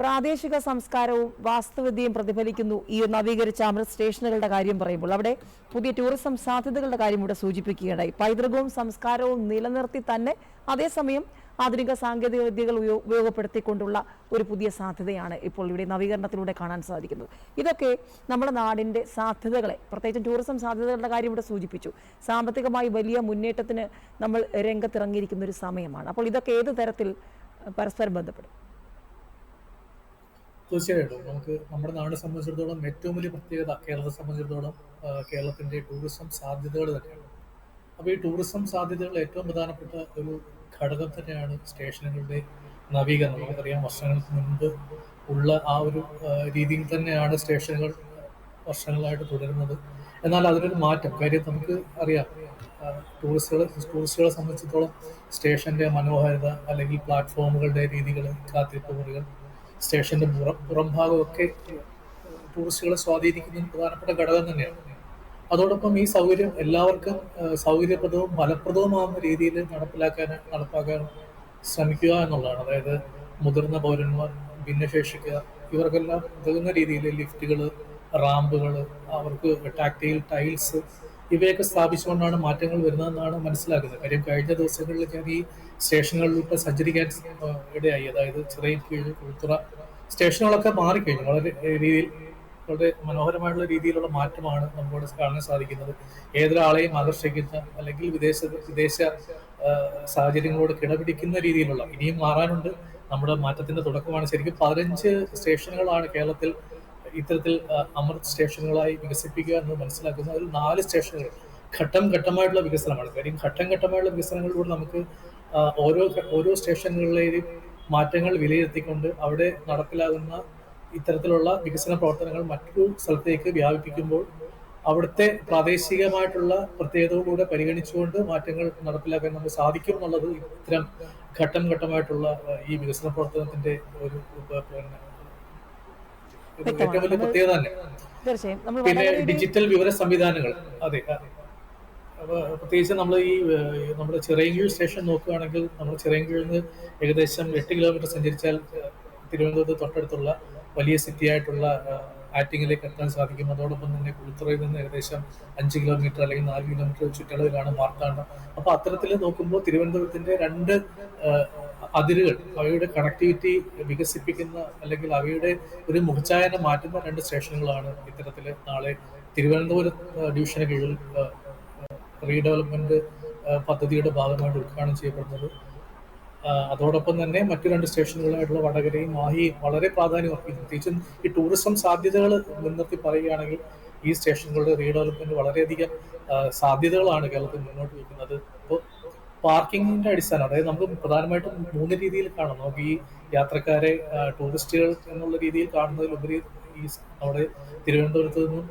പ്രാദേശിക സംസ്കാരവും വാസ്തുവിദ്യയും പ്രതിഫലിക്കുന്നു ഈ നവീകരിച്ച അമൃത് സ്റ്റേഷനുകളുടെ കാര്യം പറയുമ്പോൾ. അവിടെ പുതിയ ടൂറിസം സാധ്യതകളുടെ കാര്യം ഇവിടെ സൂചിപ്പിക്കുകയുണ്ടായി. പൈതൃകവും സംസ്കാരവും നിലനിർത്തി തന്നെ അതേസമയം ആധുനിക സാങ്കേതിക വിദ്യകൾ ഉപയോഗപ്പെടുത്തിക്കൊണ്ടുള്ള ഒരു പുതിയ സാധ്യതയാണ് ഇപ്പോൾ ഇവിടെ നവീകരണത്തിലൂടെ കാണാൻ സാധിക്കുന്നത്. ഇതൊക്കെ നമ്മുടെ നാടിന്റെ സാധ്യതകളെ പ്രത്യേകിച്ചും ടൂറിസം സാധ്യതകളുടെ കാര്യം ഇവിടെ സൂചിപ്പിച്ചു. സാമ്പത്തികമായി വലിയ മുന്നേറ്റത്തിന് നമ്മൾ രംഗത്തിറങ്ങിയിരിക്കുന്ന ഒരു സമയമാണ്. അപ്പോൾ ഇതൊക്കെ ഏത് തരത്തിൽ പരസ്പരം ബന്ധപ്പെടും? തീർച്ചയായിട്ടും നമുക്ക് നമ്മുടെ നാടിനെ സംബന്ധിച്ചിടത്തോളം ഏറ്റവും വലിയ പ്രത്യേകത കേരളത്തെ സംബന്ധിച്ചിടത്തോളം കേരളത്തിന്റെ ടൂറിസം സാധ്യതകൾ തന്നെയാണ്. അപ്പോൾ ഈ ടൂറിസം സാധ്യതകൾ ഏറ്റവും പ്രധാനപ്പെട്ട ഒരു ഘടകം തന്നെയാണ് സ്റ്റേഷനുകളുടെ നവീകരണം. നമുക്കറിയാം വർഷങ്ങൾക്ക് മുൻപ് ഉള്ള ആ ഒരു രീതിയിൽ തന്നെയാണ് സ്റ്റേഷനുകൾ വർഷങ്ങളായിട്ട് തുടരുന്നത്. എന്നാൽ അതിനൊരു മാറ്റം കാര്യം നമുക്ക് അറിയാം ടൂറിസ്റ്റുകൾ ടൂറിസ്റ്റുകളെ സംബന്ധിച്ചിടത്തോളം സ്റ്റേഷന്റെ മനോഹാരിത അല്ലെങ്കിൽ പ്ലാറ്റ്ഫോമുകളുടെ രീതികൾ കാത്തിരിപ്പ് മുറികൾ സ്റ്റേഷന്റെ പുറം ഭാഗമൊക്കെ ടൂറിസ്റ്റുകളെ സ്വാധീനിക്കുന്ന പ്രധാനപ്പെട്ട ഘടകം തന്നെയാണ്. അതോടൊപ്പം ഈ സൗകര്യം എല്ലാവർക്കും സൗകര്യപ്രദവും ഫലപ്രദവുമാകുന്ന രീതിയിൽ നടപ്പിലാക്കാൻ നടപ്പാക്കാൻ ശ്രമിക്കുക എന്നുള്ളതാണ്. അതായത് മുതിർന്ന പൗരന്മാർ ഭിന്നശേഷിക്കുക ഇവർക്കെല്ലാം ഉതകുന്ന രീതിയിൽ ലിഫ്റ്റുകൾ റാമ്പുകൾ അവർക്ക് ടാക്ടൈൽ ടൈൽസ് ഇവയൊക്കെ സ്ഥാപിച്ചുകൊണ്ടാണ് മാറ്റങ്ങൾ വരുന്നതെന്നാണ് മനസ്സിലാക്കുന്നത്. കാര്യം കഴിഞ്ഞ ദിവസങ്ങളിൽ ഞാൻ ഈ സ്റ്റേഷനുകളിലൂടെ സഞ്ചരിക്കാൻ ഇടയായി. അതായത് ചെറിയ കീഴ് കുളത്തുറ സ്റ്റേഷനുകളൊക്കെ മാറിക്കഴിഞ്ഞു. വളരെ രീതിയിൽ വളരെ മനോഹരമായിട്ടുള്ള രീതിയിലുള്ള മാറ്റമാണ് നമുക്കിവിടെ കാണാൻ സാധിക്കുന്നത്. ഏതൊരാളെയും ആകർഷിക്കുന്ന അല്ലെങ്കിൽ വിദേശ വിദേശ സാഹചര്യങ്ങളോട് കിടപിടിക്കുന്ന രീതിയിലുള്ള ഇനിയും മാറാനുണ്ട്. നമ്മുടെ മാറ്റത്തിന്റെ തുടക്കമാണ്. ശരിക്കും പതിനഞ്ച് സ്റ്റേഷനുകളാണ് കേരളത്തിൽ ഇത്തരത്തിൽ അമൃത് സ്റ്റേഷനുകളായി വികസിപ്പിക്കുക എന്ന് മനസ്സിലാക്കുന്ന ഒരു നാല് സ്റ്റേഷനുകൾ. ഘട്ടം ഘട്ടമായിട്ടുള്ള വികസനമാണ്. കാര്യം ഘട്ടം ഘട്ടമായിട്ടുള്ള വികസനങ്ങളിലൂടെ നമുക്ക് ഓരോ ഓരോ സ്റ്റേഷനുകളിലെയും മാറ്റങ്ങൾ വിലയിരുത്തിക്കൊണ്ട് അവിടെ നടപ്പിലാകുന്ന ഇത്തരത്തിലുള്ള വികസന പ്രവർത്തനങ്ങൾ മറ്റൊരു സ്ഥലത്തേക്ക് വ്യാപിപ്പിക്കുമ്പോൾ അവിടുത്തെ പ്രാദേശികമായിട്ടുള്ള പ്രത്യേകതകളൂടെ പരിഗണിച്ചുകൊണ്ട് മാറ്റങ്ങൾ നടപ്പിലാക്കാൻ നമുക്ക് സാധിക്കും എന്നുള്ളത് ഇത്തരം ഘട്ടം ഘട്ടമായിട്ടുള്ള ഈ വികസന പ്രവർത്തനത്തിന്റെ ഒരു ഏറ്റവും വലിയ പ്രത്യേകത തന്നെ. പിന്നെ ഡിജിറ്റൽ വിവര സംവിധാനങ്ങൾ. അതെ പ്രത്യേകിച്ച് നമ്മൾ ഈ നമ്മുടെ ചിറയൻകീഴ് സ്റ്റേഷൻ നോക്കുകയാണെങ്കിൽ നമ്മൾ ചിറയൻകീഴിൽ നിന്ന് ഏകദേശം എട്ട് കിലോമീറ്റർ സഞ്ചരിച്ചാൽ തിരുവനന്തപുരത്ത് തൊട്ടടുത്തുള്ള വലിയ സിറ്റി ആയിട്ടുള്ള ആറ്റിങ്ങിലേക്ക് എത്താൻ സാധിക്കും. അതോടൊപ്പം തന്നെ കുളിത്തുറയിൽ നിന്ന് ഏകദേശം അഞ്ച് കിലോമീറ്റർ അല്ലെങ്കിൽ നാല് കിലോമീറ്റർ ചുറ്റളവിലാണ് മാർത്താണ്ഡം. അപ്പൊ അത്തരത്തിൽ നോക്കുമ്പോൾ തിരുവനന്തപുരത്തിന്റെ രണ്ട് അതിരുകൾ അവയുടെ കണക്ടിവിറ്റി വികസിപ്പിക്കുന്ന അല്ലെങ്കിൽ അവയുടെ ഒരു മുഖച്ഛായനെ മാറ്റുന്ന രണ്ട് സ്റ്റേഷനുകളാണ് ഇത്തരത്തിൽ നാളെ തിരുവനന്തപുരം ഡിവിഷന് കീഴിൽ റീഡെവലപ്മെന്റ് പദ്ധതിയുടെ ഭാഗമായിട്ട് ഉദ്ഘാടനം ചെയ്യപ്പെടുന്നത്. അതോടൊപ്പം തന്നെ മറ്റു രണ്ട് സ്റ്റേഷനുകളായിട്ടുള്ള വടകരയും മാഹിയും വളരെ പ്രാധാന്യം അർപ്പിക്കുന്നു പ്രത്യേകിച്ചും ഈ ടൂറിസം സാധ്യതകൾ മുൻനിർത്തി പറയുകയാണെങ്കിൽ ഈ സ്റ്റേഷനുകളുടെ റീഡെവലപ്മെന്റ് വളരെയധികം സാധ്യതകളാണ് കേരളത്തിൽ മുന്നോട്ട് വെക്കുന്നത് ഇപ്പോൾ പാർക്കിങ്ങിന്റെ അടിസ്ഥാനം അതായത് നമുക്ക് പ്രധാനമായിട്ടും മൂന്ന് രീതിയിൽ കാണാം നമുക്ക് ഈ യാത്രക്കാരെ ടൂറിസ്റ്റുകൾ എന്നുള്ള രീതിയിൽ കാണുന്നതിലുപരി ഈ അവിടെ തിരുവനന്തപുരത്ത് നിന്നും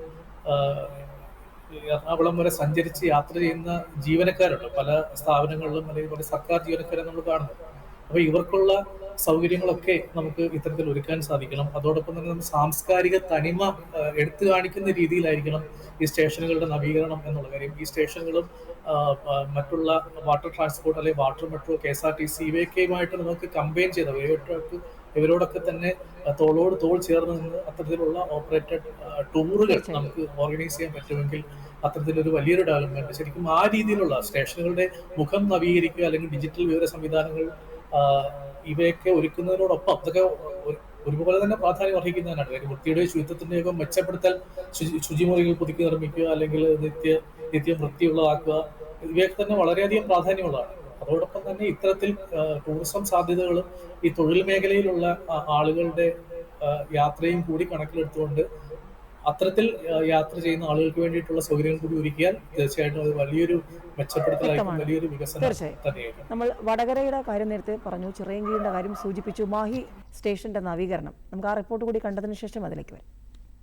എറണാകുളം വരെ സഞ്ചരിച്ച് യാത്ര ചെയ്യുന്ന ജീവനക്കാരുണ്ട്. പല സ്ഥാപനങ്ങളിലും അല്ലെങ്കിൽ പല സർക്കാർ ജീവനക്കാരെ നമ്മൾ കാണുന്നു അപ്പൊ ഇവർക്കുള്ള സൗകര്യങ്ങളൊക്കെ നമുക്ക് ഇത്തരത്തിൽ ഒരുക്കാൻ സാധിക്കണം. അതോടൊപ്പം തന്നെ നമ്മൾ സാംസ്കാരിക തനിമ എടുത്തു കാണിക്കുന്ന രീതിയിലായിരിക്കണം ഈ സ്റ്റേഷനുകളുടെ നവീകരണം എന്നുള്ള കാര്യം ഈ സ്റ്റേഷനുകളും മറ്റുള്ള വാട്ടർ ട്രാൻസ്പോർട്ട് അല്ലെങ്കിൽ water metro K S R T C ഇവയൊക്കെയുമായിട്ട് നമുക്ക് കമ്പയിൻ ചെയ്ത ഇവരോടൊക്കെ ഇവരോടൊക്കെ തന്നെ തോളോട് തോൾ ചേർന്ന് നിന്ന് അത്തരത്തിലുള്ള ഓപ്പറേറ്റഡ് ടൂറുകൾ നമുക്ക് ഓർഗനൈസ് ചെയ്യാൻ പറ്റുമെങ്കിൽ അത്തരത്തിലൊരു വലിയൊരു ഡെവലപ്മെന്റ് ശരിക്കും ആ രീതിയിലുള്ള സ്റ്റേഷനുകളുടെ മുഖം നവീകരിക്കുക അല്ലെങ്കിൽ ഡിജിറ്റൽ വിവര സംവിധാനങ്ങൾ ഇവയൊക്കെ ഒരുക്കുന്നതിനോടൊപ്പം അതൊക്കെ ഒരുപോലെ തന്നെ പ്രാധാന്യം അർഹിക്കുന്നതിനാണ് കാര്യം വൃത്തിയുടെ ശുചിത്വത്തിന്റെയൊക്കെ മെച്ചപ്പെടുത്തൽ ശുചി- ശുചിമുറികൾ പുതുക്കി നിർമ്മിക്കുക അല്ലെങ്കിൽ നിത്യ നിത്യം വൃത്തിയുള്ളതാക്കുക ഇവയൊക്കെ തന്നെ വളരെയധികം പ്രാധാന്യമുള്ളതാണ്. അതോടൊപ്പം തന്നെ ഇത്തരത്തിൽ ടൂറിസം സാധ്യതകളും ഈ തൊഴിൽ മേഖലയിലുള്ള ആളുകളുടെ യാത്രയും കൂടി കണക്കിലെടുത്തുകൊണ്ട് അത്തരത്തിൽ യാത്ര ചെയ്യുന്ന ആളുകൾക്ക് വേണ്ടിയിട്ടുള്ള സൗകര്യങ്ങൾ കൂടി ഒരുക്കിയാൽ തീർച്ചയായിട്ടും അത് വലിയൊരു മെച്ചപ്പെടുത്തലായിരിക്കും വലിയൊരു വികസനം. തന്നെയായിരിക്കും. നമ്മൾ വടകരയുടെ കാര്യം നേരത്തെ പറഞ്ഞു ചിറയങ്കിയുടെ കാര്യം സൂചിപ്പിച്ചു മാഹി സ്റ്റേഷന്റെ നവീകരണം. നമുക്ക് ആ റിപ്പോർട്ട് കൂടി കണ്ടതിന് ശേഷം അതിലേക്ക് വരാം.